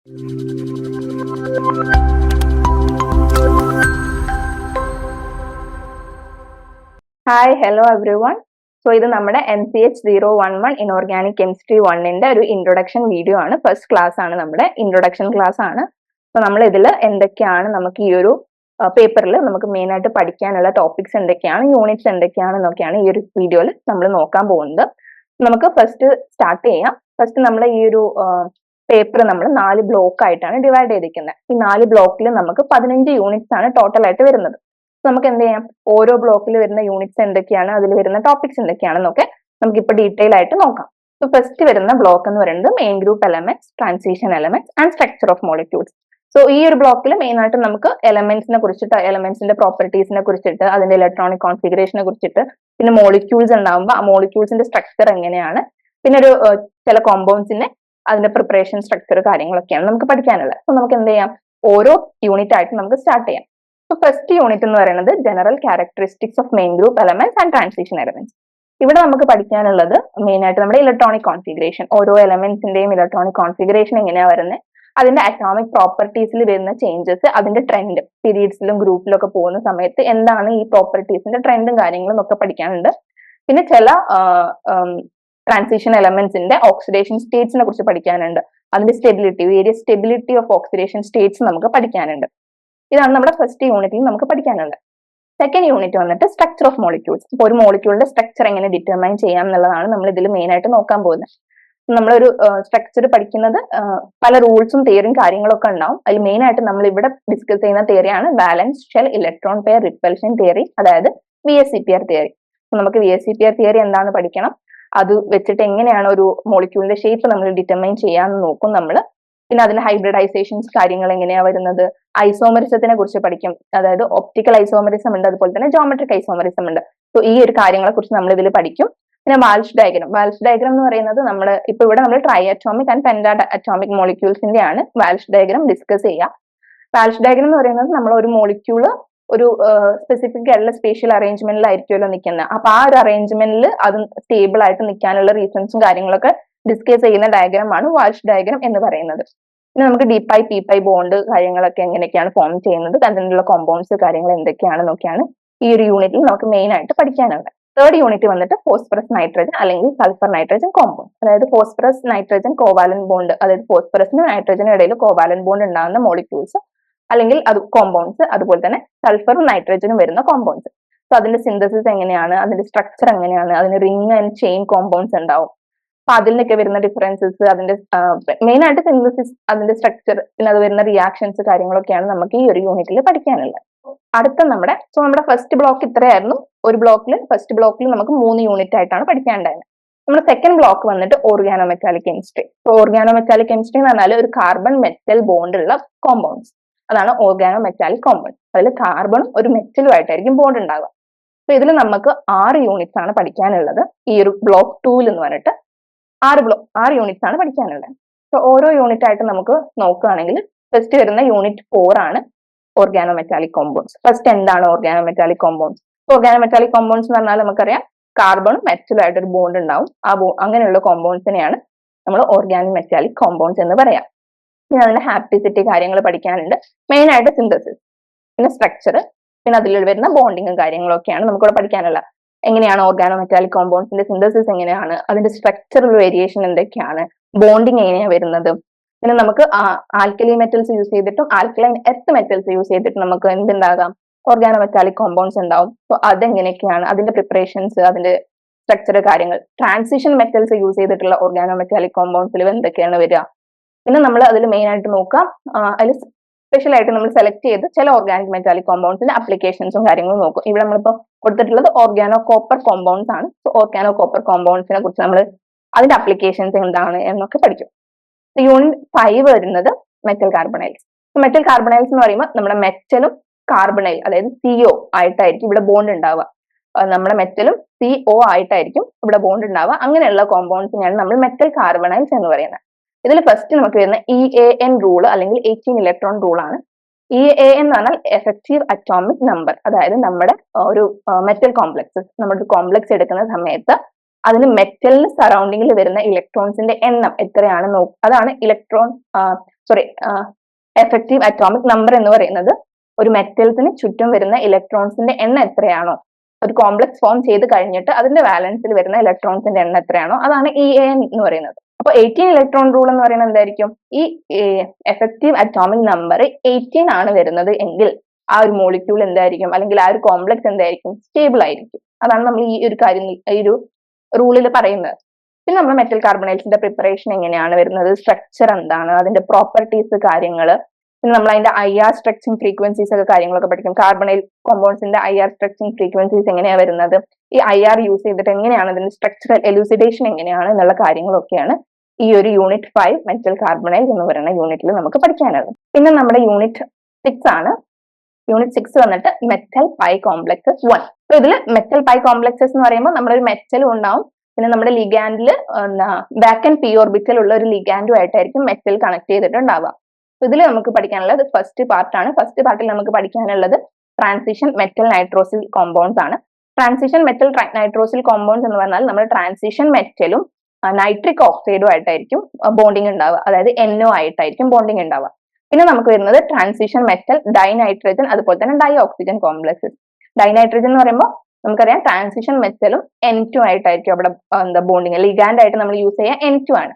Hi hello everyone so ഇത് നമ്മുടെ N C H zero one one inorganic chemistry വണ്ണിന്റെ ഒരു introduction video ആണ്. ഫസ്റ്റ് ക്ലാസ് ആണ് നമ്മുടെ ഇൻട്രൊഡക്ഷൻ ക്ലാസ് ആണ്. സോ നമ്മൾ ഇതിൽ എന്തൊക്കെയാണ് നമുക്ക് ഈ ഒരു പേപ്പറിൽ നമുക്ക് മെയിൻ ആയിട്ട് പഠിക്കാനുള്ള ടോപ്പിക്സ് എന്തൊക്കെയാണ് യൂണിറ്റ്സ് എന്തൊക്കെയാണ് എന്നൊക്കെയാണ് ഈ ഒരു വീഡിയോയിൽ നമ്മൾ നോക്കാൻ പോകുന്നത്. നമുക്ക് ഫസ്റ്റ് സ്റ്റാർട്ട് ചെയ്യാം. ഫസ്റ്റ് നമ്മൾ ഈ ഒരു പേപ്പർ നമ്മൾ നാല് ബ്ലോക്ക് ആയിട്ടാണ് ഡിവൈഡ് ചെയ്തിരിക്കുന്നത് ഈ നാല് ബ്ലോക്കിൽ നമുക്ക് പതിനഞ്ച് യൂണിറ്റ്സ് ആണ് ടോട്ടൽ ആയിട്ട് വരുന്നത്. നമുക്ക് എന്ത് ചെയ്യാം? ഓരോ ബ്ലോക്കിൽ വരുന്ന യൂണിറ്റ്സ് എന്തൊക്കെയാണ്? അതിൽ വരുന്ന ടോപ്പിക്സ് എന്തൊക്കെയാണെന്നൊക്കെ നമുക്ക് ഇപ്പൊ ഡീറ്റെയിൽ ആയിട്ട് നോക്കാം. സോ ഫസ്റ്റ് വരുന്ന ബ്ലോക്ക് എന്ന് പറയുന്നത് main group elements transition elements and structure of molecules so ഈ ഒരു ബ്ലോക്കിൽ മെയിൻ ആയിട്ട് നമുക്ക് എലമെന്റ്സിനെ കുറിച്ചിട്ട് എലമെന്റ്സിന്റെ പ്രോപ്പർട്ടീസിനെ കുറിച്ചിട്ട് അതിന്റെ ഇലക്ട്രോണിക് കോൺഫിഗറേഷനെ കുറിച്ചിട്ട് പിന്നെ മോളിക്യൂൾസ് ഉണ്ടാകുമ്പോൾ ആ മോളിക്യൂൾസിന്റെ സ്ട്രക്ചർ എങ്ങനെയാണ്? പിന്നെ ഒരു ചില കോമ്പൗണ്ട്സിന്റെ അതിന്റെ പ്രിപ്പറേഷൻ സ്ട്രക്ചർ കാര്യങ്ങളൊക്കെയാണ് നമുക്ക് പഠിക്കാനുള്ളത്. അപ്പൊ നമുക്ക് എന്ത് ചെയ്യാം? ഓരോ യൂണിറ്റ് ആയിട്ട് നമുക്ക് സ്റ്റാർട്ട് ചെയ്യാം. സോ ഫസ്റ്റ് യൂണിറ്റ് എന്ന് പറയുന്നത് general characteristics of main group elements and transition elements ഇവിടെ നമുക്ക് പഠിക്കാനുള്ളത് മെയിൻ ആയിട്ട് നമ്മുടെ ഇലക്ട്രോണിക് കോൺഫിഗറേഷൻ ഓരോ എലമെന്റ്സിന്റെയും ഇലക്ട്രോണിക് കോൺഫിഗറേഷൻ എങ്ങനെയാണ് വരുന്നത് അതിന്റെ അറ്റോമിക് പ്രോപ്പർട്ടീസിൽ വരുന്ന ചേഞ്ചസ് അതിന്റെ ട്രെൻഡ് പീരീഡ്സിലും ഗ്രൂപ്പിലും ഒക്കെ പോകുന്ന സമയത്ത് എന്താണ് ഈ പ്രോപ്പർട്ടീസിന്റെ ട്രെൻഡും കാര്യങ്ങളും ഒക്കെ പഠിക്കാനുണ്ട്. പിന്നെ ചില ട്രാൻസിഷൻ എലമെന്റ്സിന്റെ ഓക്സിഡേഷൻ സ്റ്റേറ്റ്സിനെ കുറിച്ച് പഠിക്കാനുണ്ട്. അതിന്റെ stability various stability of oxidation states നമുക്ക് പഠിക്കാനുണ്ട്. ഇതാണ് നമ്മുടെ ഫസ്റ്റ് യൂണിറ്റിൽ നമുക്ക് പഠിക്കാനുള്ളത് സെക്കൻഡ് യൂണിറ്റ് വന്നിട്ട് സ്ട്രക്ചർ ഓഫ് മോളിക്യൂൾസ് ഇപ്പോൾ ഒരു മോളിക്യൂളിന്റെ സ്ട്രക്ചർ എങ്ങനെ ഡിറ്റർമൈൻ ചെയ്യാം എന്നുള്ളതാണ് നമ്മൾ ഇതിൽ മെയിൻ ആയിട്ട് നോക്കാൻ പോകുന്നത്. നമ്മളൊരു സ്ട്രക്ചർ പഠിക്കുന്നത് പല റൂൾസും തിയറിയും കാര്യങ്ങളൊക്കെ ഉണ്ടാവും. അതിൽ മെയിൻ ആയിട്ട് നമ്മൾ ഇവിടെ ഡിസ്കസ് ചെയ്യുന്ന തിയറിയാണ് valence shell electron pair repulsion theory അതായത് V S E P R theory നമുക്ക് V S E P R theory എന്താണെന്ന് പഠിക്കണം. അത് വെച്ചിട്ട് എങ്ങനെയാണ് ഒരു മോളിക്യൂളിന്റെ ഷേപ്പ് നമ്മൾ ഡിറ്റർമൈൻ ചെയ്യാന്ന് നോക്കും നമ്മൾ പിന്നെ അതിന് ഹൈബ്രിഡൈസേഷൻസ് കാര്യങ്ങൾ എങ്ങനെയാ വരുന്നത്? ഐസോമറിസത്തിനെ കുറിച്ച് പഠിക്കും. അതായത് ഒപ്റ്റിക്കൽ ഐസോമറിസം ഉണ്ട് അതുപോലെ തന്നെ ജോമെട്രിക് ഐസോമറിസം ഉണ്ട്. സോ ഈ ഒരു കാര്യങ്ങളെ കുറിച്ച് നമ്മൾ ഇതിൽ പഠിക്കും. പിന്നെ വാൽഷ് ഡയഗ്രം വാൽഷ് ഡയഗ്രം എന്ന് പറയുന്നത് നമ്മൾ ഇപ്പൊ ഇവിടെ നമ്മൾ tri atomic and penta atomic മോളിക്യൂൾസിന്റെ ആണ് വാൽഷ് ഡയഗ്രം ഡിസ്കസ് ചെയ്യുക. വാൽഷ് ഡയഗ്രം എന്ന് പറയുന്നത് നമ്മൾ ഒരു മോളിക്യൂൾ ഒരു സ്പെസിഫിക് ആയിട്ടുള്ള സ്പേഷ്യൽ അറേഞ്ച്മെന്റിലായിരിക്കുമല്ലോ നിൽക്കുന്നത് അപ്പൊ ആ ഒരു അറേഞ്ച്മെന്റിൽ അത് സ്റ്റേബിൾ ആയിട്ട് നിൽക്കാനുള്ള റീസൺസും കാര്യങ്ങളൊക്കെ ഡിസ്കസ് ചെയ്യുന്ന ഡയഗ്രാമാണ് വാഷ് ഡയഗ്രാം എന്ന് പറയുന്നത്. പിന്നെ നമുക്ക് D pi P pi bond കാര്യങ്ങളൊക്കെ എങ്ങനെയൊക്കെയാണ് ഫോം ചെയ്യുന്നത് അതിനുള്ള കോമ്പൗണ്ട്സ് കാര്യങ്ങൾ എന്തൊക്കെയാണെന്നൊക്കെയാണ് ഈ ഒരു യൂണിറ്റിൽ നമുക്ക് മെയിൻ ആയിട്ട് പഠിക്കാനുള്ളത്. തേർഡ് യൂണിറ്റ് വന്നിട്ട് ഫോസ്ഫറസ് നൈട്രജൻ അല്ലെങ്കിൽ സൾഫർ നൈട്രജൻ കോമ്പൗണ്ട് അതായത് ഫോസ്ഫറസ് നൈട്രജൻ കോവാലൻ ബോണ്ട് അതായത് ഫോസ്ഫറസിനും നൈട്രജനും ഇടയിൽ കോവാലൻ ബോണ്ട് ഉണ്ടാകുന്ന മോളിക്യൂൾസ് അല്ലെങ്കിൽ അത് കോമ്പൗണ്ട്സ് അതുപോലെ തന്നെ സൾഫറും നൈട്രജനും വരുന്ന കോമ്പൗണ്ട്സ് സോ അതിന്റെ സിന്തസിസ് എങ്ങനെയാണ്? അതിന്റെ സ്ട്രക്ചർ എങ്ങനെയാണ്? അതിന് റിങ് ആൻഡ് ചെയിൻ കോമ്പൗണ്ട്സ് ഉണ്ടാവും. അപ്പൊ അതിൽ നിന്നൊക്കെ വരുന്ന ഡിഫറൻസസ് അതിന്റെ മെയിൻ ആയിട്ട് സിന്തസിസ് അതിന്റെ സ്ട്രക്ചർ പിന്നെ അത് വരുന്ന റിയാക്ഷൻസ് കാര്യങ്ങളൊക്കെയാണ് നമുക്ക് ഈ ഒരു യൂണിറ്റിൽ പഠിക്കാനുള്ളത്. അടുത്ത നമ്മുടെ സോ നമ്മുടെ ഫസ്റ്റ് ബ്ലോക്ക് ഇത്രയായിരുന്നു. ഒരു ബ്ലോക്കിൽ ഫസ്റ്റ് ബ്ലോക്കിൽ നമുക്ക് മൂന്ന് യൂണിറ്റ് ആയിട്ടാണ് പഠിക്കാണ്ടായത് നമ്മുടെ സെക്കൻഡ് ബ്ലോക്ക് വന്നിട്ട് organo metallic chemistry organo metallic chemistry എന്ന് പറഞ്ഞാൽ ഒരു കാർബൺ മെറ്റൽ ബോണ്ട് ഉള്ള കോമ്പൗണ്ട്സ് അതാണ് ഓർഗാനോ മെറ്റാലിക് കോമ്പൗണ്ട് അതിൽ കാർബണും ഒരു മെറ്റലും ആയിട്ടായിരിക്കും ബോണ്ട് ഉണ്ടാവുക. അപ്പൊ ഇതിൽ നമുക്ക് ആറ് യൂണിറ്റ്സ് ആണ് പഠിക്കാനുള്ളത്. ഈ ഒരു ബ്ലോക്ക് ടൂവിൽ എന്ന് പറഞ്ഞിട്ട് ആറ് ബ്ലോക്ക് ആറ് യൂണിറ്റ്സ് ആണ് പഠിക്കാനുള്ളത്. സോ ഓരോ യൂണിറ്റ് ആയിട്ട് നമുക്ക് നോക്കുകയാണെങ്കിൽ ഫസ്റ്റ് വരുന്ന യൂണിറ്റ് ഫോർ ആണ് ഓർഗാനോ മെറ്റാലിക് കോമ്പൗണ്ട്സ് ഫസ്റ്റ് എന്താണ് organo metallic compounds organo metallic compounds എന്ന് പറഞ്ഞാൽ നമുക്കറിയാം കാർബണും മെറ്റലും ആയിട്ട് ഒരു ബോണ്ട് ഉണ്ടാവും. ആ ബോ അങ്ങനെയുള്ള കോമ്പൗണ്ട്സിനെയാണ് നമ്മൾ ഓർഗാനിക് മെറ്റാലിക് കോമ്പൗണ്ട്സ് എന്ന് പറയാം. പിന്നെ അതിന്റെ ഹാപ്പിസിറ്റി കാര്യങ്ങൾ പഠിക്കാനുണ്ട്. മെയിൻ ആയിട്ട് സിന്തസിസ് പിന്നെ സ്ട്രക്ചർ പിന്നെ അതിൽ വരുന്ന ബോണ്ടിങ്ങും കാര്യങ്ങളൊക്കെയാണ് നമുക്കിവിടെ പഠിക്കാനുള്ള എങ്ങനെയാണ് ഓർഗാനോ മെറ്റാലിക് കോമ്പൗണ്ട്സിന്റെ സിന്തസിസ് എങ്ങനെയാണ് അതിന്റെ സ്ട്രക്ചറൽ വേരിയേഷൻ എന്തൊക്കെയാണ് ബോണ്ടിങ് എങ്ങനെയാണ് വരുന്നത്? പിന്നെ നമുക്ക് ആൽക്കലി മെറ്റൽസ് യൂസ് ചെയ്തിട്ടും ആൽക്കലൈൻ എർത്ത് മെറ്റൽസ് യൂസ് ചെയ്തിട്ടും നമുക്ക് എന്തുണ്ടാകാം? ഓർഗാനോ മെറ്റാലിക് കോമ്പൗണ്ട്സ് ഉണ്ടാവും. സോ അതെങ്ങനെയൊക്കെയാണ് അതിന്റെ പ്രിപ്പറേഷൻസ് അതിന്റെ സ്ട്രക്ചർ കാര്യങ്ങൾ ട്രാൻസിഷൻ മെറ്റൽസ് യൂസ് ചെയ്തിട്ടുള്ള ഓർഗാനോ മെറ്റാലിക് കോമ്പൗണ്ട്സിൽ എന്തൊക്കെയാണ് വരിക? പിന്നെ നമ്മൾ അതിൽ മെയിൻ ആയിട്ട് നോക്കാം. അതിൽ സ്പെഷ്യൽ ആയിട്ട് നമ്മൾ സെലക്ട് ചെയ്ത് ചില ഓർഗാനിക് മെറ്റാലിക് കോമ്പൗണ്ട്സിന്റെ അപ്ലിക്കേഷൻസും കാര്യങ്ങളും നോക്കും. ഇവിടെ നമ്മളിപ്പോൾ കൊടുത്തിട്ടുള്ളത് ഓർഗാനോ കോപ്പർ കോമ്പൗണ്ട്സ് ആണ്. സോ ഓർഗാനോ കോപ്പർ കോമ്പൗണ്ട്സിനെ കുറിച്ച് നമ്മൾ അതിന്റെ അപ്ലിക്കേഷൻസ് എന്താണ് എന്നൊക്കെ പഠിക്കും. യൂണിറ്റ് ഫൈവ് വരുന്നത് മെറ്റൽ കാർബണൈൽസ് മെറ്റൽ കാർബണൈൽസ് എന്ന് പറയുമ്പോൾ നമ്മുടെ മെറ്റലും കാർബണൈൽ അതായത് സിഒ ആയിട്ടായിരിക്കും ഇവിടെ ബോണ്ട് ഉണ്ടാവുക. നമ്മുടെ മെറ്റലും സി ഒ ആയിട്ടായിരിക്കും ഇവിടെ ബോണ്ട് ഉണ്ടാവുക. അങ്ങനെയുള്ള കോമ്പൗണ്ട്സിനെയാണ് നമ്മൾ മെറ്റൽ കാർബണൈൽസ് എന്ന് പറയുന്നത്. ഇതിൽ ഫസ്റ്റ് നമുക്ക് വരുന്ന ഇ എ എൻ റൂൾ അല്ലെങ്കിൽ എയ്റ്റീൻ ഇലക്ട്രോൺ റൂൾ ആണ്. ഇ എ എൻ എന്ന് പറഞ്ഞാൽ എഫക്റ്റീവ് അറ്റോമിക് നമ്പർ അതായത് നമ്മുടെ ഒരു മെറ്റൽ കോംപ്ലക്സ് നമ്മുടെ കോംപ്ലക്സ് എടുക്കുന്ന സമയത്ത് അതിന് മെറ്റലിന് സറൗണ്ടിങ്ങിൽ വരുന്ന ഇലക്ട്രോൺസിന്റെ എണ്ണം എത്രയാണ് നോക്കും അതാണ് electron sorry effective atomic number എന്ന് പറയുന്നത്. ഒരു മെറ്റൽസിന് ചുറ്റും വരുന്ന ഇലക്ട്രോൺസിന്റെ എണ്ണം എത്രയാണോ. ഒരു കോംപ്ലക്സ് ഫോം ചെയ്ത് കഴിഞ്ഞിട്ട് അതിന്റെ വാലൻസിൽ വരുന്ന ഇലക്ട്രോൺസിന്റെ എണ്ണം എത്രയാണോ. അതാണ് ഇ എൻ എന്ന് പറയുന്നത്. അപ്പൊ എയ്റ്റീൻ ഇലക്ട്രോൺ റൂൾ എന്ന് പറയുന്നത് എന്തായിരിക്കും? ഈ എഫക്റ്റീവ് അറ്റോമിക് നമ്പർ എയ്റ്റീൻ ആണ് വരുന്നത് എങ്കിൽ ആ ഒരു മോളിക്യൂൾ എന്തായിരിക്കും? അല്ലെങ്കിൽ ആ ഒരു കോംപ്ലക്സ് എന്തായിരിക്കും? സ്റ്റേബിൾ ആയിരിക്കും. അതാണ് നമ്മൾ ഈ ഒരു കാര്യം ഈ ഒരു റൂളിൽ പറയുന്നത്. പിന്നെ നമ്മൾ മെറ്റൽ കാർബണൈൽസിന്റെ പ്രിപ്പറേഷൻ എങ്ങനെയാണ് വരുന്നത്? സ്ട്രക്ചർ എന്താണ്? അതിന്റെ പ്രോപ്പർട്ടീസ് കാര്യങ്ങൾ പിന്നെ നമ്മൾ അതിന്റെ ഐ ആർ സ്ട്രക്ചറിങ് ഫ്രീക്വൻസീസ് ഒക്കെ കാര്യങ്ങളൊക്കെ പഠിക്കും. കാർബണൈൽ കോമ്പൗണ്ട്സിന്റെ ഐ ആർ സ്ട്രക്ചറിങ് ഫ്രീക്വൻസീസ് എങ്ങനെയാണ് വരുന്നത്? ഈ ഐ ആർ യൂസ് ചെയ്തിട്ട് എങ്ങനെയാണ് അതിന്റെ സ്ട്രക്ചറൽ എലൂസിഡേഷൻ എങ്ങനെയാണ് എന്നുള്ള കാര്യങ്ങളൊക്കെയാണ് ഈ ഒരു യൂണിറ്റ് ഫൈവ് മെറ്റൽ കാർബണൈൽ എന്ന് പറയുന്ന യൂണിറ്റിൽ നമുക്ക് പഠിക്കാനുള്ളത്. പിന്നെ നമ്മുടെ യൂണിറ്റ് സിക്സ് ആണ്. യൂണിറ്റ് സിക്സ് വന്നിട്ട് മെറ്റൽ പൈ കോംപ്ലക്സസ് വൺ അപ്പൊ ഇതിൽ മെറ്റൽ പൈ കോംപ്ലക്സസ് എന്ന് പറയുമ്പോൾ നമ്മളൊരു മെറ്റലും ഉണ്ടാവും. പിന്നെ നമ്മുടെ ലിഗാൻഡിൽ ബാക്ക് ആൻഡ് പി ഓർബിറ്റൽ ഉള്ള ഒരു ലിഗാൻഡും ആയിട്ടായിരിക്കും മെറ്റൽ കണക്ട് ചെയ്തിട്ടുണ്ടാവുക. ഇതിൽ നമുക്ക് പഠിക്കാനുള്ളത് ഫസ്റ്റ് പാർട്ടാണ് ഫസ്റ്റ് പാർട്ടിൽ നമുക്ക് പഠിക്കാനുള്ളത് ട്രാൻസിഷൻ മെറ്റൽ നൈട്രോസിൽ കോമ്പൗണ്ട്സ് ആണ്. ട്രാൻസിഷൻ മെറ്റൽ നൈട്രോസിൽ കോമ്പൗണ്ട്സ് എന്ന് പറഞ്ഞാൽ നമ്മൾ ട്രാൻസിഷൻ മെറ്റലും നൈട്രിക് ഓക്സൈഡും ആയിട്ടായിരിക്കും ബോണ്ടിങ് ഉണ്ടാവുക. അതായത് എൻഒ ആയിട്ടായിരിക്കും ബോണ്ടിങ് ഉണ്ടാവുക. പിന്നെ നമുക്ക് വരുന്നത് ട്രാൻസിഷൻ മെറ്റൽ ഡൈനൈട്രജൻ അതുപോലെ തന്നെ ഡൈ ഓക്സിജൻ കോംപ്ലക്സസ് ഡൈനൈട്രജൻ എന്ന് പറയുമ്പോൾ നമുക്കറിയാം ട്രാൻസിഷൻ മെറ്റലും എൻ ടു ആയിട്ടായിരിക്കും അവിടെ എന്താ ബോണ്ടിങ് ലിഗാൻഡ് ആയിട്ട് നമ്മൾ യൂസ് ചെയ്യുക എൻ ടു ആണ്.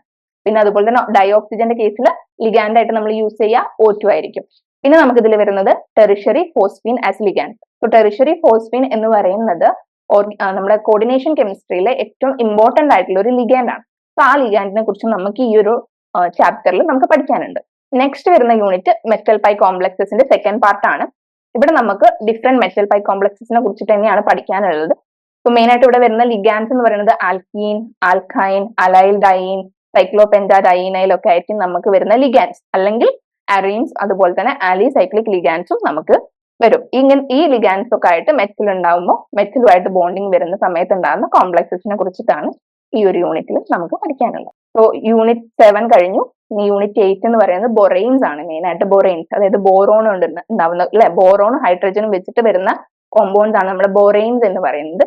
പിന്നെ അതുപോലെ തന്നെ ഡൈ ഓക്സിജന്റെ കേസിൽ ലിഗാൻഡ് ആയിട്ട് നമ്മൾ യൂസ് ചെയ്യുക ഒ ടു ആയിരിക്കും. പിന്നെ നമുക്ക് ഇതിൽ വരുന്നത് tertiary phosphine as ligand tertiary phosphine എന്ന് പറയുന്നത് നമ്മുടെ കോർഡിനേഷൻ കെമിസ്ട്രിയിലെ ഏറ്റവും ഇമ്പോർട്ടന്റ് ആയിട്ടുള്ള ഒരു ലിഗാൻഡ് ആണ്. സോ ആ ലിഗാൻഡിനെ കുറിച്ച് നമുക്ക് ഈ ഒരു ചാപ്റ്ററിൽ നമുക്ക് പഠിക്കാനുണ്ട്. നെക്സ്റ്റ് വരുന്ന യൂണിറ്റ് മെറ്റൽ പൈ കോംപ്ലക്സസിന്റെ സെക്കൻഡ് പാർട്ട് ആണ്. ഇവിടെ നമുക്ക് ഡിഫറെന്റ് മെറ്റൽ പൈ കോംപ്ലക്സസിനെ കുറിച്ചിട്ട് തന്നെയാണ് പഠിക്കാനുള്ളത്. ഇപ്പൊ മെയിൻ ആയിട്ട് ഇവിടെ വരുന്ന ലിഗാൻസ് എന്ന് പറയുന്നത് alkene alkyne allyl diene cyclopentadienyl ഒക്കെ ആയിരിക്കും നമുക്ക് വരുന്ന ലിഗാൻസ് അല്ലെങ്കിൽ അറീൻസ് അതുപോലെ തന്നെ ആലി സൈക്ലിക് ലിഗാൻസും നമുക്ക് വരും. ഇങ്ങനെ ഈ ലിഗാൻസ് ഒക്കെ ആയിട്ട് മെറ്റൽ ഉണ്ടാകുമ്പോൾ മെറ്റലുമായിട്ട് ബോണ്ടിങ് വരുന്ന സമയത്ത് ഉണ്ടാകുന്ന കോംപ്ലക്സസിനെ കുറിച്ചിട്ടാണ് ഈ ഒരു യൂണിറ്റിൽ നമുക്ക് പഠിക്കാനുള്ളത്. സോ യൂണിറ്റ് സെവൻ കഴിഞ്ഞു. യൂണിറ്റ് എയ്റ്റ് എന്ന് പറയുന്നത് ബൊറൈൻസ് ആണ് മെയിൻ ആയിട്ട് ബൊറൈൻസ് അതായത് ബോറോൺ ഉണ്ട് ഉണ്ടാവുന്ന അല്ലെ? ബോറോണും ഹൈഡ്രജനും വെച്ചിട്ട് വരുന്ന കോമ്പൗണ്ട്സ് ആണ് നമ്മുടെ ബൊറൈൻസ് എന്ന് പറയുന്നത്.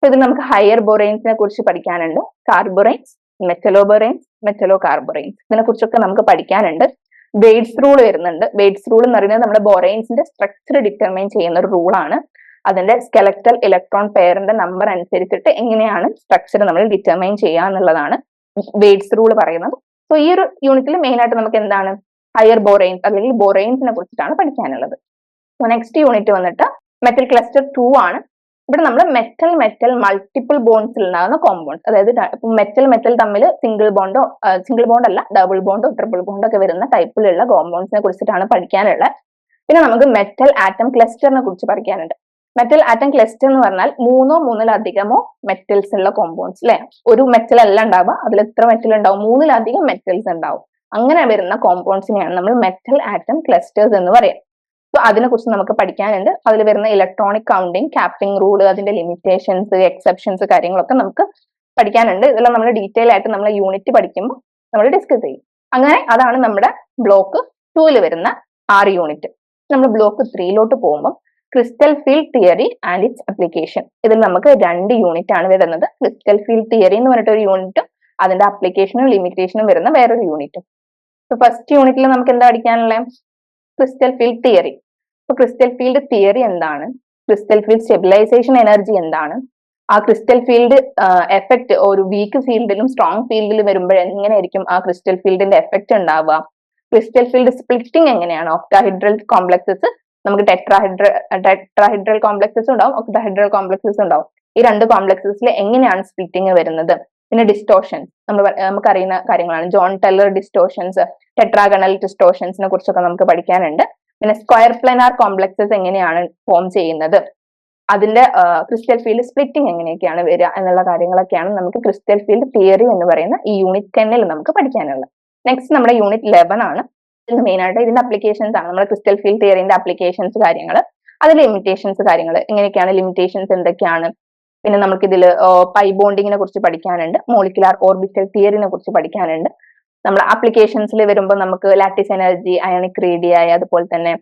സോ ഇത് നമുക്ക് ഹയർ ബൊറൈൻസിനെ കുറിച്ച് പഠിക്കാനുണ്ട്. കാർബൊറൈൻസ് മെറ്റലോബൊറൈൻസ് മെറ്റലോ കാർബൊറൈൻസ് ഇതിനെ കുറിച്ചൊക്കെ നമുക്ക് പഠിക്കാനുണ്ട്. വെയ്റ്റ്സ് റൂൾ വരുന്നുണ്ട്. ബേഡ്സ് റൂൾ എന്ന് പറയുന്നത് നമ്മുടെ ബൊറൈൻസിന്റെ സ്ട്രക്ചർ ഡിറ്റർമൈൻ ചെയ്യുന്ന ഒരു റൂളാണ് അതിന്റെ സ്കെലക്ടൽ ഇലക്ട്രോൺ പെയറിന്റെ നമ്പർ അനുസരിച്ചിട്ട് എങ്ങനെയാണ് സ്ട്രക്ചർ നമ്മൾ ഡിറ്റർമൈൻ ചെയ്യുക എന്നുള്ളതാണ് ബേഡ്സ് റൂൾ പറയുന്നത്. സോ ഈ ഒരു യൂണിറ്റിൽ മെയിൻ ആയിട്ട് നമുക്ക് എന്താണ്? ഹയർ ബോറൈൻസ് അല്ലെങ്കിൽ ബോറൈൻസിനെ കുറിച്ചിട്ടാണ് പഠിക്കാനുള്ളത്. സോ നെക്സ്റ്റ് യൂണിറ്റ് വന്നിട്ട് മെറ്റൽ ക്ലസ്റ്റർ ടു ആണ്. ഇവിടെ നമ്മൾ മെറ്റൽ മെറ്റൽ മൾട്ടിപ്പിൾ ബോൺസിൽ ഉണ്ടാകുന്ന കോമ്പൗണ്ട്സ് അതായത് മെറ്റൽ മെറ്റൽ തമ്മിൽ സിംഗിൾ ബോണ്ടോ സിംഗിൾ ബോണ്ട് അല്ല ഡബിൾ ബോണ്ടോ ട്രിപ്പിൾ ബോണ്ടോ ഒക്കെ വരുന്ന ടൈപ്പിലുള്ള കോമ്പൗണ്ട്സിനെ കുറിച്ചിട്ടാണ് പഠിക്കാനുള്ളത് പിന്നെ നമുക്ക് മെറ്റൽ ആറ്റം ക്ലസ്റ്ററിനെ കുറിച്ച് പഠിക്കാനുണ്ട്. മെറ്റൽ ആറ്റം ക്ലസ്റ്റർ എന്ന് പറഞ്ഞാൽ മൂന്നോ മൂന്നിലധികമോ മെറ്റൽസ് ഉള്ള കോമ്പൗണ്ട്സ് അല്ലെ ഒരു മെറ്റൽ അല്ല ഉണ്ടാവുക അതിൽ എത്ര മെറ്റൽ ഉണ്ടാവും? മൂന്നിലധികം മെറ്റൽസ് ഉണ്ടാവും. അങ്ങനെ വരുന്ന കോമ്പൗണ്ട്സിനെയാണ് നമ്മൾ മെറ്റൽ ആറ്റം ക്ലസ്റ്റേഴ്സ് എന്ന് പറയാം. സോ അതിനെക്കുറിച്ച് നമുക്ക് പഠിക്കാനുണ്ട്. അതിൽ വരുന്ന ഇലക്ട്രോണിക് കൗണ്ടിങ് ക്യാപ്പിംഗ് റൂൾ അതിന്റെ ലിമിറ്റേഷൻസ് എക്സെപ്ഷൻസ് കാര്യങ്ങളൊക്കെ നമുക്ക് പഠിക്കാനുണ്ട്. ഇതെല്ലാം നമ്മൾ ഡീറ്റെയിൽ ആയിട്ട് നമ്മൾ യൂണിറ്റ് പഠിക്കുമ്പോൾ നമ്മൾ ഡിസ്കസ് ചെയ്യും. അങ്ങനെ അതാണ് നമ്മുടെ ബ്ലോക്ക് ടൂവിൽ വരുന്ന ആറ് യൂണിറ്റ് നമ്മൾ ബ്ലോക്ക് ത്രീയിലോട്ട് പോകുമ്പോൾ crystal field theory and its application ഇതിൽ നമുക്ക് രണ്ട് യൂണിറ്റ് ആണ് വരുന്നത്. ക്രിസ്റ്റൽ ഫീൽഡ് തിയറി എന്ന് പറഞ്ഞിട്ട് ഒരു യൂണിറ്റും അതിന്റെ അപ്ലിക്കേഷനും ലിമിറ്റേഷനും വരുന്ന വേറൊരു യൂണിറ്റും ഫസ്റ്റ് യൂണിറ്റിൽ നമുക്ക് എന്താ പഠിക്കാനുള്ളത് ക്രിസ്റ്റൽ ഫീൽഡ് തിയറി അപ്പൊ ക്രിസ്റ്റൽ ഫീൽഡ് തിയറി എന്താണ്? ക്രിസ്റ്റൽ ഫീൽഡ് സ്റ്റെബിലൈസേഷൻ എനർജി എന്താണ്? ആ ക്രിസ്റ്റൽ ഫീൽഡ് എഫക്റ്റ് ഒരു വീക്ക് ഫീൽഡിലും സ്ട്രോങ് ഫീൽഡിലും വരുമ്പോൾ എങ്ങനെയായിരിക്കും ആ ക്രിസ്റ്റൽ ഫീൽഡിന്റെ എഫക്റ്റ് ഉണ്ടാവുക? ക്രിസ്റ്റൽ ഫീൽഡ് സ്പ്ലിറ്റിംഗ് എങ്ങനെയാണ്? ഒക്ടാഹിഡ്രൽ കോംപ്ലക്സസ് നമുക്ക് ടെട്രാഹൈഡ്ര ടെട്രാഹൈഡ്രൽ കോംപ്ലക്സസ് ഉണ്ടാവും ഒക്ടാഹൈഡ്രൽ കോംപ്ലക്സസ് ഉണ്ടാവും. ഈ രണ്ട് കോംപ്ലക്സസിൽ എങ്ങനെയാണ് സ്പ്ലിറ്റിംഗ് വരുന്നത്? പിന്നെ ഡിസ്റ്റോഷൻ നമ്മൾ നമുക്കറിയുന്ന കാര്യങ്ങളാണ്. ജോൺ ടെല്ലർ ഡിസ്റ്റോഷൻസ് ടെട്രാഗണൽ ഡിസ്റ്റോഷൻസിനെ കുറിച്ചൊക്കെ നമുക്ക് പഠിക്കാനുണ്ട്. പിന്നെ സ്ക്വയർ പ്ലാനാർ കോംപ്ലക്സസ് എങ്ങനെയാണ് ഫോം ചെയ്യുന്നത്? അതിന്റെ ക്രിസ്റ്റൽ ഫീൽഡ് സ്പ്ലിറ്റിംഗ് എങ്ങനെയൊക്കെയാണ് വരിക എന്നുള്ള കാര്യങ്ങളൊക്കെയാണ് നമുക്ക് ക്രിസ്റ്റൽ ഫീൽഡ് തിയറി എന്ന് പറയുന്ന ഈ യൂണിറ്റ് ടെന്നിൽ നമുക്ക് പഠിക്കാനുള്ളത്. നെക്സ്റ്റ് നമ്മുടെ യൂണിറ്റ് ലെവൻ ആണ്. ഇതിൽ മെയിൻ ആയിട്ട് ഇതിന്റെ അപ്ലിക്കേഷൻസ് ആണ്. നമ്മുടെ ക്രിസ്റ്റൽ ഫീൽഡ് തിയറിന്റെ അപ്ലിക്കേഷൻസ് കാര്യങ്ങൾ അതിൽ ലിമിറ്റേഷൻസ് കാര്യങ്ങൾ എങ്ങനെയൊക്കെയാണ് ലിമിറ്റേഷൻസ് എന്തൊക്കെയാണ്? പിന്നെ നമുക്ക് ഇതിൽ പൈ ബോണ്ടിങ്ങിനെ കുറിച്ച് പഠിക്കാനുണ്ട്. മോളിക്കുലാർ ഓർബിറ്റൽ തിയറിനെ കുറിച്ച് പഠിക്കാനുണ്ട്. നമ്മൾ ആപ്ലിക്കേഷൻസിൽ വരുമ്പോൾ നമുക്ക് ലാറ്റിസ് എനർജി അയണിക് റേഡിയായി അതുപോലെ തന്നെ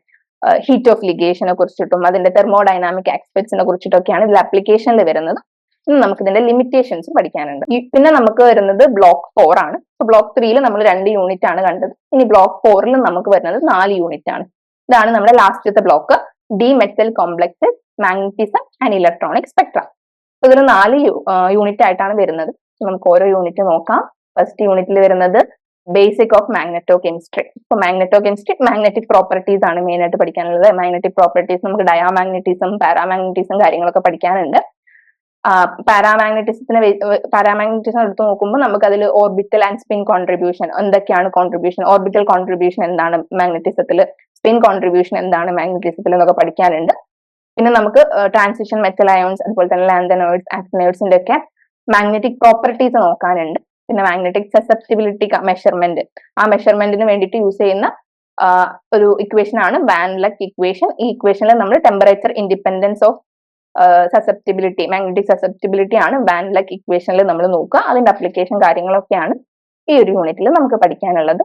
ഹീറ്റ് ഓഫ് ലിഗേഷനെ കുറിച്ചിട്ടും അതിന്റെ തെർമോഡൈനാമിക് ആസ്പെക്ട്സിനെ കുറിച്ചിട്ടൊക്കെയാണ് ഇതിൽ ആപ്ലിക്കേഷനിൽ വരുന്നത്. ഇനി നമുക്ക് ഇതിന്റെ ലിമിറ്റേഷൻസ് പഠിക്കാനുണ്ട് പിന്നെ നമുക്ക് വരുന്നത് ബ്ലോക്ക് ഫോർ ആണ്. ബ്ലോക്ക് ത്രീയിൽ നമ്മൾ രണ്ട് യൂണിറ്റ് ആണ് കണ്ടത്. ഇനി ബ്ലോക്ക് ഫോറിൽ നമുക്ക് വരുന്നത് നാല് യൂണിറ്റ് ആണ്. ഇതാണ് നമ്മുടെ ലാസ്റ്റത്തെ block D metal complex magnetism and electronic spectra ഇതിൽ നാല് യൂണിറ്റ് ആയിട്ടാണ് വരുന്നത്. നമുക്ക് ഓരോ യൂണിറ്റ് നോക്കാം. ഫസ്റ്റ് യൂണിറ്റിൽ വരുന്നത് ബേസിക് ഓഫ് മാഗ്നറ്റോ കെമിസ്ട്രി ഇപ്പൊ മാഗ്നറ്റോ കെമിസ്ട്രി മാഗ്നറ്റിക് പ്രോപ്പർട്ടീസ് ആണ് മെയിൻ ആയിട്ട് പഠിക്കാനുള്ളത്. മാഗ്നറ്റിക് പ്രോപ്പർട്ടീസ് നമുക്ക് ഡയാമാഗ്നറ്റിസം പാരാമാഗ്നറ്റിസം കാര്യങ്ങളൊക്കെ പഠിക്കാനുണ്ട്. പാരാമാഗ്നറ്റിസത്തിന് പാരാമാഗ്നറ്റിസം എടുത്ത് നോക്കുമ്പോൾ നമുക്ക് അതിൽ ഓർബിറ്റൽ ആൻഡ് സ്പിൻ കോൺട്രിബ്യൂഷൻ എന്തൊക്കെയാണ് കോൺട്രിബ്യൂഷൻ ഓർബിറ്റൽ കോൺട്രിബ്യൂഷൻ എന്താണ് മാഗ്നറ്റിസത്തിൽ സ്പിൻ കോൺട്രിബ്യൂഷൻ എന്താണ് മാഗ്നറ്റിസത്തിൽ എന്നൊക്കെ പഠിക്കാനുണ്ട്. പിന്നെ നമുക്ക് ട്രാൻസിഷൻ മെറ്റൽ അയോൺസ് അതുപോലെ തന്നെ ലാൻഡനോയിഡ്സ് ആക്സിനോയിഡ്സിന്റെ ഒക്കെ മാഗ്നറ്റിക് പ്രോപ്പർട്ടീസ് നോക്കാനുണ്ട്. പിന്നെ മാഗ്നറ്റിക് സസെപ്റ്റിബിലിറ്റി മെഷർമെന്റ് ആ മെഷർമെന്റിന് വേണ്ടിയിട്ട് യൂസ് ചെയ്യുന്ന ഒരു ഇക്വേഷൻ ആണ് വാൻ ലക്ക് ഇക്വേഷൻ ഈ ഇക്വേഷനിൽ നമ്മൾ temperature independence of susceptibility magnetic susceptibility ആണ് വാൻ ലക്ക് ഇക്വേഷനിൽ നമ്മൾ നോക്കുക. അതിന്റെ അപ്ലിക്കേഷൻ കാര്യങ്ങളൊക്കെയാണ് ഈ ഒരു യൂണിറ്റിൽ നമുക്ക് പഠിക്കാനുള്ളത്.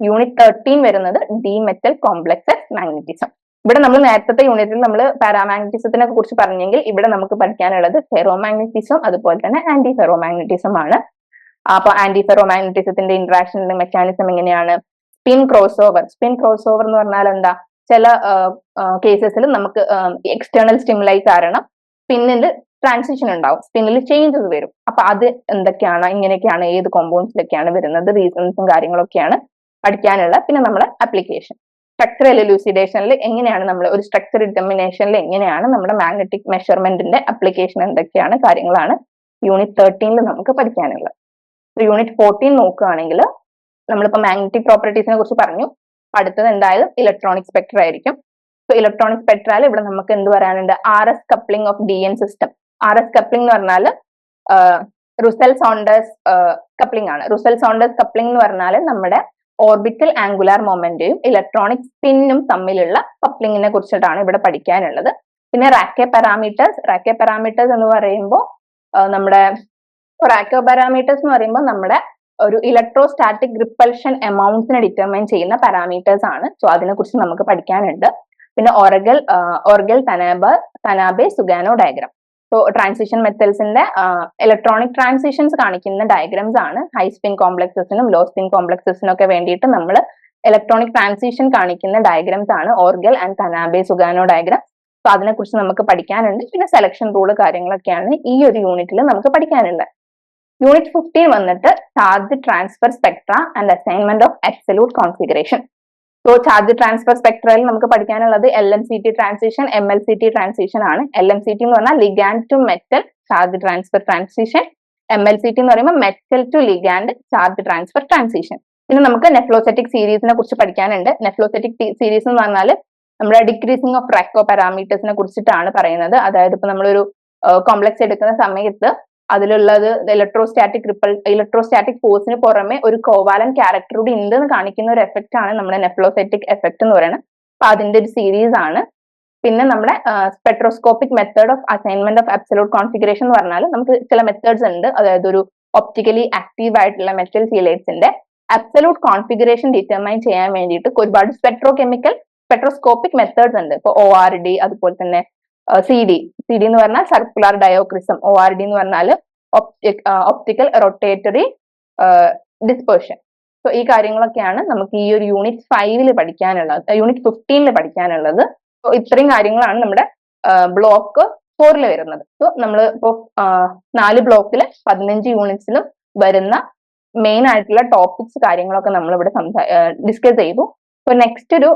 യൂണിറ്റ് തേർട്ടീൻ വരുന്നത് ഡി മെറ്റൽ കോംപ്ലക്സസ് മാഗ്നറ്റിസം ഇവിടെ നമ്മൾ നേരത്തെ യൂണിറ്റിൽ നമ്മൾ പാരാമാഗ്നറ്റിസത്തിനെ കുറിച്ച് പറഞ്ഞെങ്കിൽ ഇവിടെ നമുക്ക് പഠിക്കാനുള്ളത് ഫെറോമാഗ്നറ്റിസം അതുപോലെ തന്നെ ആന്റി ഫെറോമാഗ്നറ്റിസം ആണ്. അപ്പൊ ആന്റി ഫെറോമാഗ്നറ്റിസത്തിന്റെ ഇന്ററാക്ഷൻ മെക്കാനിസം എങ്ങനെയാണ്? Spin cross over spin cross over എന്ന് പറഞ്ഞാൽ എന്താ? ചില കേസസിൽ നമുക്ക് എക്സ്റ്റേണൽ സ്റ്റിമുലൈ കാരണം സ്പിന്നിൽ ട്രാൻസിഷൻ ഉണ്ടാവും. സ്പിന്നിൽ ചേഞ്ചസ് വരും. അപ്പൊ അത് എന്തൊക്കെയാണ്? ഇങ്ങനെയൊക്കെയാണ് ഏത് കോമ്പൗണ്ട്സിലൊക്കെയാണ് വരുന്നത്? റീസൺസും കാര്യങ്ങളൊക്കെയാണ് പഠിക്കാനുള്ള പിന്നെ നമ്മുടെ അപ്ലിക്കേഷൻ സ്ട്രക്ചറൽ എലൂസിഡേഷനിൽ എങ്ങനെയാണ് നമ്മൾ ഒരു സ്ട്രക്ചർ ഡിറ്റർമിനേഷനിൽ എങ്ങനെയാണ് നമ്മുടെ മാഗ്നറ്റിക് മെഷർമെന്റിന്റെ അപ്ലിക്കേഷൻ എന്തൊക്കെയാണ്? കാര്യങ്ങളാണ് യൂണിറ്റ് തേർട്ടീനിൽ നമുക്ക് പഠിക്കാനുള്ളത്. യൂണിറ്റ് ഫോർട്ടീൻ നോക്കുകയാണെങ്കിൽ നമ്മളിപ്പോൾ മാഗ്നറ്റിക് പ്രോപ്പർട്ടീസിനെ കുറിച്ച് പറഞ്ഞു. അടുത്തത് എന്തായാലും ഇലക്ട്രോണിക് സ്പെക്ട്ര ആയിരിക്കും. സോ ഇലക്ട്രോണിക് സ്പെക്ട്രാൽ ഇവിടെ നമുക്ക് എന്ത് പറയാനുണ്ട്? R S coupling of D N system R S coupling എന്ന് പറഞ്ഞാൽ റുസൽ സോണ്ടേഴ്സ് കപ്ലിംഗ് ആണ്. റുസൽ സോണ്ടേഴ്സ് കപ്ലിംഗ് എന്ന് പറഞ്ഞാൽ നമ്മുടെ ഓർബിറ്റൽ ആംഗുലാർ മൊമെന്റയും ഇലക്ട്രോണിക് സ്പിന്നും തമ്മിലുള്ള കപ്ലിങ്ങിനെ കുറിച്ചിട്ടാണ് ഇവിടെ പഠിക്കാനുള്ളത്. പിന്നെ റാക്കെ പാരാമീറ്റേഴ്സ് റാക്കെ പാരാമീറ്റേഴ്സ് എന്ന് പറയുമ്പോൾ നമ്മുടെ റാക്കോ പാരാമീറ്റേഴ്സ് എന്ന് പറയുമ്പോൾ നമ്മുടെ ഒരു ഇലക്ട്രോസ്റ്റാറ്റിക് റിപ്പൽഷൻ എമൗണ്ട്സിനെ ഡിറ്റർമൈൻ ചെയ്യുന്ന പാരാമീറ്റേഴ്സ് ആണ്. സോ അതിനെ കുറിച്ച് നമുക്ക് പഠിക്കാനുണ്ട്. പിന്നെ Orgel Orgel Tanabe Tanabe Sugano diagram so transition മെത്തൽസിന്റെ electronic transitions കാണിക്കുന്ന ഡയഗ്രാംസ് ആണ്. ഹൈ സ്പിൻ കോംപ്ലക്സസിനും ലോ സ്പിൻ കോംപ്ലക്സസിനും ഒക്കെ വേണ്ടിയിട്ട് നമ്മൾ ഇലക്ട്രോണിക് ട്രാൻസിഷൻ കാണിക്കുന്ന ഡയഗ്രാംസ് ആണ്. Orgel and Tanabe Sugano diagram so അതിനെക്കുറിച്ച് നമുക്ക് പഠിക്കാനുണ്ട്. പിന്നെ സെലക്ഷൻ റൂൾ കാര്യങ്ങളൊക്കെയാണ് ഈ ഒരു യൂണിറ്റിൽ നമുക്ക് പഠിക്കാനുള്ളത് യൂണിറ്റ് ഫിഫ്റ്റീൻ വന്നിട്ട് charge transfer spectra and assignment of absolute configuration so charge transfer സ്പെക്ട്രയിൽ നമുക്ക് പഠിക്കാനുള്ളത് L M C T transition M L C T transition ആണ്. എൽ എം സി ടി എന്ന് പറഞ്ഞാൽ ligand to metal charge transfer transition M L C T എന്ന് പറയുമ്പോൾ metal to ligand charge transfer transition പിന്നെ നമുക്ക് നെഫ്ലോസെറ്റിക് സീരീസിനെ കുറിച്ച് പഠിക്കാനുണ്ട്. നെഫ്ലോസെറ്റിക് സീരീസ് എന്ന് പറഞ്ഞാൽ നമ്മുടെ ഡിക്രീസിങ് ഓഫ് റാക്കോ പാരാമീറ്റേഴ്സിനെ കുറിച്ചിട്ടാണ് പറയുന്നത്. അതായത് ഇപ്പൊ നമ്മളൊരു കോംപ്ലക്സ് എടുക്കുന്ന സമയത്ത് അതിലുള്ളത് ഇലക്ട്രോസ്റ്റാറ്റിക് റിപ്പൽ ഇലക്ട്രോസ്റ്റാറ്റിക് ഫോഴ്സിന് പുറമെ ഒരു കോവാലൻ ക്യാരക്ടർ കൂടി ഉണ്ട് എന്ന് കാണിക്കുന്ന ഒരു എഫക്റ്റ് ആണ് നമ്മുടെ നെഫ്ലോസെറ്റിക് എഫക്ട് എന്ന് പറയുന്നത്. അപ്പൊ അതിന്റെ ഒരു സീരീസ് ആണ്. പിന്നെ നമ്മുടെ spectroscopic method of assignment of absolute configuration എന്ന് പറഞ്ഞാൽ നമുക്ക് ചില മെത്തേഡ്സ് ഉണ്ട്. അതായത് ഒരു ഒപ്റ്റിക്കലി ആക്റ്റീവ് ആയിട്ടുള്ള മെറ്റൽ സീലേറ്റ്സിന്റെ അബ്സലൂട്ട് കോൺഫിഗറേഷൻ ഡിറ്റർമൈൻ ചെയ്യാൻ വേണ്ടിയിട്ട് ഒരുപാട് സ്പെക്ട്രോ കെമിക്കൽ സ്പെട്രോസ്കോപ്പിക് മെത്തേഡ്സ് ഉണ്ട്. ഇപ്പൊ ഒ ആർ ഡി അതുപോലെ തന്നെ സി ഡി സി ഡി എന്ന് പറഞ്ഞാൽ circular dichroism O R D എന്ന് പറഞ്ഞാൽ ഒപ്റ്റിക്കൽ റൊട്ടേറ്ററി ഡിസ്പേർഷൻ സോ ഈ കാര്യങ്ങളൊക്കെയാണ് നമുക്ക് ഈ ഒരു യൂണിറ്റ് ഫൈവിൽ പഠിക്കാനുള്ളത് യൂണിറ്റ് ഫിഫ്റ്റീനിൽ പഠിക്കാനുള്ളത്. സോ ഇത്രയും കാര്യങ്ങളാണ് നമ്മുടെ ബ്ലോക്ക് ഫോറിൽ വരുന്നത്. സോ നമ്മൾ ഇപ്പോൾ നാല് ബ്ലോക്കിൽ പതിനഞ്ച് യൂണിറ്റ്സിലും വരുന്ന മെയിൻ ആയിട്ടുള്ള ടോപ്പിക്സ് കാര്യങ്ങളൊക്കെ നമ്മൾ ഇവിടെ ഡിസ്കസ് ചെയ്തു. സോ നെക്സ്റ്റ് ഒരു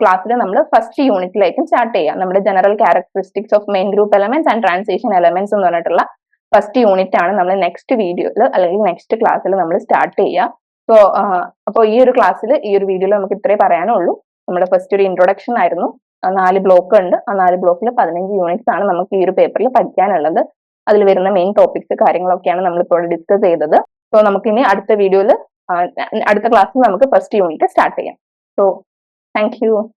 ക്ലാസ്സിൽ നമ്മൾ ഫസ്റ്റ് യൂണിറ്റിലേക്കും സ്റ്റാർട്ട് ചെയ്യാം നമ്മുടെ general characteristics of main group elements and transition elements എന്ന് പറഞ്ഞിട്ടുള്ള ഫസ്റ്റ് യൂണിറ്റ് ആണ് നമ്മൾ നെക്സ്റ്റ് വീഡിയോയിൽ അല്ലെങ്കിൽ നെക്സ്റ്റ് ക്ലാസ്സിൽ നമ്മൾ സ്റ്റാർട്ട് ചെയ്യുക. സോ അപ്പോൾ ഈ ഒരു ക്ലാസ്സിൽ ഈ ഒരു വീഡിയോയിൽ നമുക്ക് ഇത്രേ പറയാനുള്ളൂ. നമ്മുടെ ഫസ്റ്റ് ഒരു ഇൻട്രൊഡക്ഷൻ ആയിരുന്നു. നാല് ബ്ലോക്ക് ഉണ്ട്. ആ നാല് ബ്ലോക്കിൽ പതിനഞ്ച് യൂണിറ്റ്സ് ആണ് നമുക്ക് ഈ ഒരു പേപ്പറിൽ പഠിക്കാനുള്ളത്. അതിൽ വരുന്ന മെയിൻ ടോപ്പിക്സ് കാര്യങ്ങളൊക്കെയാണ് നമ്മളിപ്പോൾ ഡിസ്കസ് ചെയ്തത്. സോ നമുക്കിനി അടുത്ത വീഡിയോയിൽ അടുത്ത ക്ലാസ്സിൽ നമുക്ക് ഫസ്റ്റ് യൂണിറ്റ് സ്റ്റാർട്ട് ചെയ്യാം. So Thank you.